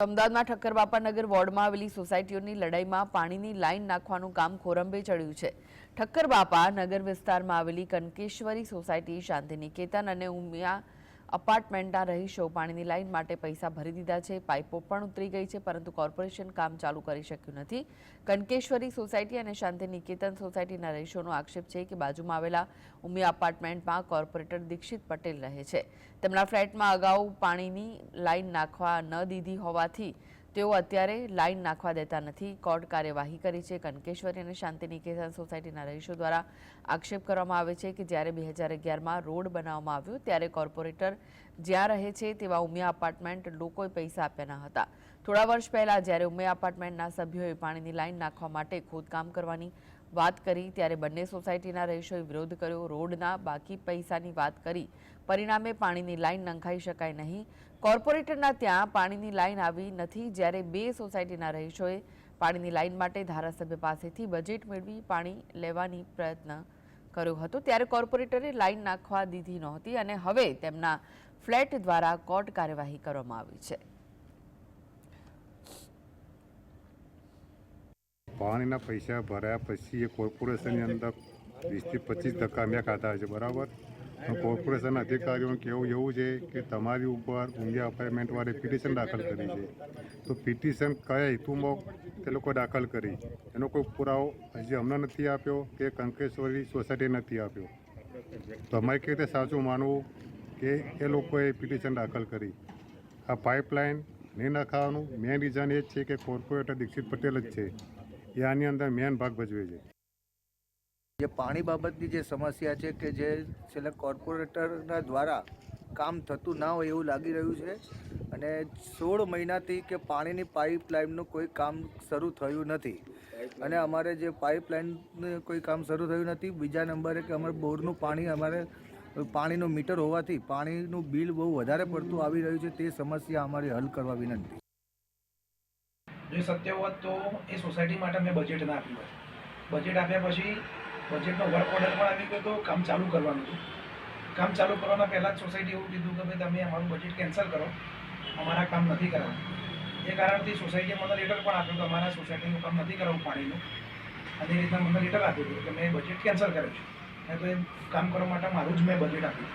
અમદાવાદમાં ઠક્કર બાપાનગર વોર્ડમાં આવેલી સોસાયટીઓની લડાઈમાં પાણીની લાઈન નાખવાનું કામ ખોરંભે ચડ્યું છે. ઠક્કર બાપા નગર વિસ્તારમાં આવેલી કનકેશ્વરી સોસાયટી, શાંતિનિકેતન અને ઉમિયા અપાર્ટમેન્ટના રહીશો પાણીની લાઇન માટે પૈસા ભરી દીધા છે, પાઇપો પણ ઉતરી ગઈ છે, પરંતુ કોર્પોરેશન કામ ચાલુ કરી શક્યું નથી. કનકેશ્વરી સોસાયટી અને શાંતિ નિકેતન સોસાયટીના રહીશોનો આક્ષેપ છે કે બાજુમાં આવેલા ઉમિયા અપાર્ટમેન્ટમાં કોર્પોરેટર દીક્ષિત પટેલ રહે છે. તેમના ફ્લેટમાં અગાઉ પાણીની લાઇન નાખવા ન દીધી હોવાથી તેઓ અત્યારે લાઇન નાખવા દેતા નથી. કોર્ટ કાર્યવાહી કરી છે. કનકેશ્વરી અને શાંતિનિકેતન સોસાયટીના રહીશો દ્વારા આક્ષેપ કરવામાં આવે છે કે જ્યારે બે હજાર અગિયારમાં રોડ બનાવવામાં આવ્યો ત્યારે કોર્પોરેટર જ્યાં રહે છે તેવા ઉમિયા અપાર્ટમેન્ટ લોકોએ પૈસા આપ્યા ન હતા. થોડા વર્ષ પહેલાં જ્યારે ઉમિયા અપાર્ટમેન્ટના સભ્યોએ પાણીની લાઇન નાખવા માટે ખોદકામ કરવાની વાત કરી, ત્યારે બંને સોસાયટીના રહીશોએ વિરોધ કર્યો. રોડના બાકી પૈસાની વાત કરી. પરિણામે પાણીની લાઇન નંખાઈ શકાય નહીં. કોર્પોરેટરના ત્યાં પાણીની લાઇન આવી નથી, જ્યારે બે સોસાયટીના રહીશોએ પાણીની લાઇન માટે ધારાસભ્ય પાસેથી બજેટ મેળવી પાણી લેવાની પ્રયત્ન કર્યો હતો. ત્યારે કોર્પોરેટરે લાઇન નાખવા દીધી નહોતી અને હવે તેમના ફ્લેટ દ્વારા કોર્ટ કાર્યવાહી કરવામાં આવી છે. પાણીના પૈસા ભર્યા પછી એ કોર્પોરેશનની અંદર વીસથી પચીસ ટકા મેં ખાતા છે, બરાબર? કોર્પોરેશન અધિકારીઓનું કહેવું એવું છે કે તમારી ઉપર ઊંઘિયા અપાર્ટમેન્ટવાળે પિટિશન દાખલ કરી છે. તો પિટિશન કયા હેતુમાં તે લોકો દાખલ કરી? એનો કોઈ પુરાવો હજી અમને નથી આપ્યો કે કંકેશ્વરી સોસાયટી નથી આપ્યો. તો અમારે કેવી રીતે સાચું માનવું કે એ લોકોએ પિટિશન દાખલ કરી? આ પાઇપલાઇન નહીં નાખાવાનું? મેઇન રીઝન એ જ છે કે કોર્પોરેટર દીક્ષિત પટેલ જ છે. એ આની અંદર મેન ભાગ ભજવે છે. જે પાણી બાબતની જે સમસ્યા છે કે જે છેલ્લે કોર્પોરેટરના દ્વારા કામ થતું ના હોય એવું લાગી રહ્યું છે અને સોળ મહિનાથી કે પાણીની પાઇપલાઇનનું કોઈ કામ શરૂ થયું નથી. અને અમારે જે પાઇપલાઇનનું કોઈ કામ શરૂ થયું નથી, બીજા નંબરે કે અમારે બોરનું પાણી, અમારે પાણીનું મીટર હોવાથી પાણીનું બિલ બહુ વધારે પડતું આવી રહ્યું છે, તે સમસ્યા અમારે હલ કરવા વિનંતી. જો સત્ય હોત તો એ સોસાયટી માટે મેં બજેટ ના આપ્યું હોત. બજેટ આપ્યા પછી બજેટનો વર્ક ઓર્ડર પણ આવી ગયો તો કામ ચાલુ કરવાનું હતું. કામ ચાલુ કરવાના પહેલાં જ સોસાયટી એવું કીધું કે ભાઈ તમે અમારું બજેટ કેન્સલ કરો. અમારા કામ નથી કરાવવું એ કારણથી સોસાયટીએ મને લેટર પણ આપ્યું કે અમારા સોસાયટીનું કામ નથી કરાવવું પાણીનું અને એ રીતના મને લેટર આપ્યું હતું કે મેં બજેટ કેન્સલ કર્યું છે. તો એ કામ કરવા માટે મારું જ મેં બજેટ આપ્યું.